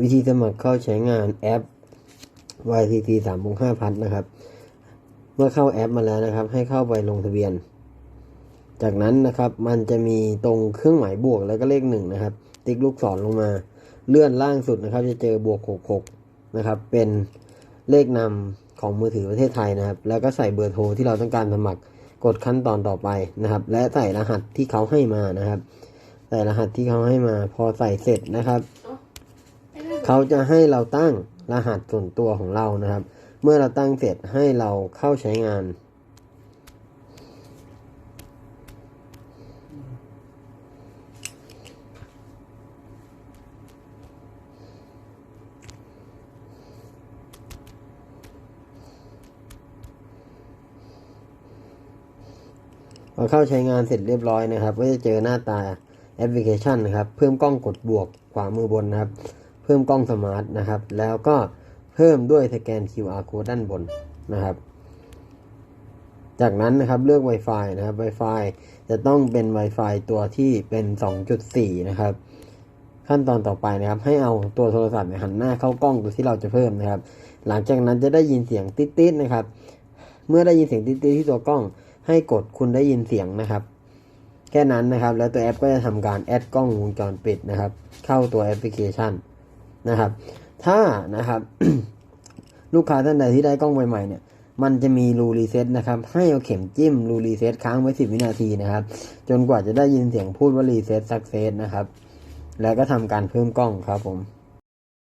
วิธีสมัครเข้าใช้งานแอป YCC 3 6 5พัทนะครับ เมื่อเข้าแอปมาแล้วนะครับ ให้เข้าไปลงทะเบียน จากนั้นนะครับ มันจะมีตรงเครื่องหมายบวกแล้วก็เลขหนึ่งนะครับ ติ๊กลูกศรลงมา เลื่อนล่างสุดนะครับ จะเจอบวก66นะครับ เป็นเลขนำของมือถือประเทศไทยนะครับ แล้วก็ใส่เบอร์โทรที่เราต้องการสมัคร กดขั้นตอนต่อไปนะครับ และใส่รหัสที่เขาให้มานะครับ ใส่รหัสที่เขาให้มา พอใส่เสร็จนะครับ เขาจะให้เราตั้งรหัสส่วนตัวของเรานะครับ เมื่อเราตั้งเสร็จให้เราเข้าใช้งาน พอเข้าใช้งานเสร็จเรียบร้อยนะครับ ก็จะเจอหน้าตาแอปพลิเคชันนะครับ เพิ่มกล้องกดบวกขวามือบนนะครับ เพิ่มกล้องสมาร์ทนะครับ แล้วก็เพิ่มด้วยสแกน QR code ด้านบนนะครับ จากนั้นนะครับเลือก Wi-Fi นะครับ Wi-Fi จะต้องเป็น Wi-Fi ตัวที่เป็น 2.4 นะครับ ขั้นตอนต่อไปนะครับ ให้เอาตัวโทรศัพท์หันหน้าเข้ากล้องตัวที่เราจะเพิ่มนะครับ หลังจากนั้นจะได้ยินเสียงติ๊ดๆนะครับ เมื่อได้ยินเสียงติ๊ดๆที่ตัวกล้อง ให้กดคุณได้ยินเสียงนะครับแค่นั้นนะครับ แล้วตัวแอปก็จะทำการแอดกล้องวงจรปิดนะครับ เข้าตัวแอปพลิเคชัน นะครับ ถ้านะครับ ลูกค้าท่านใดที่ได้กล้องใหม่ๆเนี่ยมันจะมีรูรีเซ็ตนะครับ ให้เอาเข็มจิ้มรูรีเซ็ตค้างไว้ 10 วินาทีนะครับ จนกว่าจะได้ยินเสียงพูดว่ารีเซ็ตสักเซสนะครับ แล้วก็ทำการเพิ่มกล้องครับผม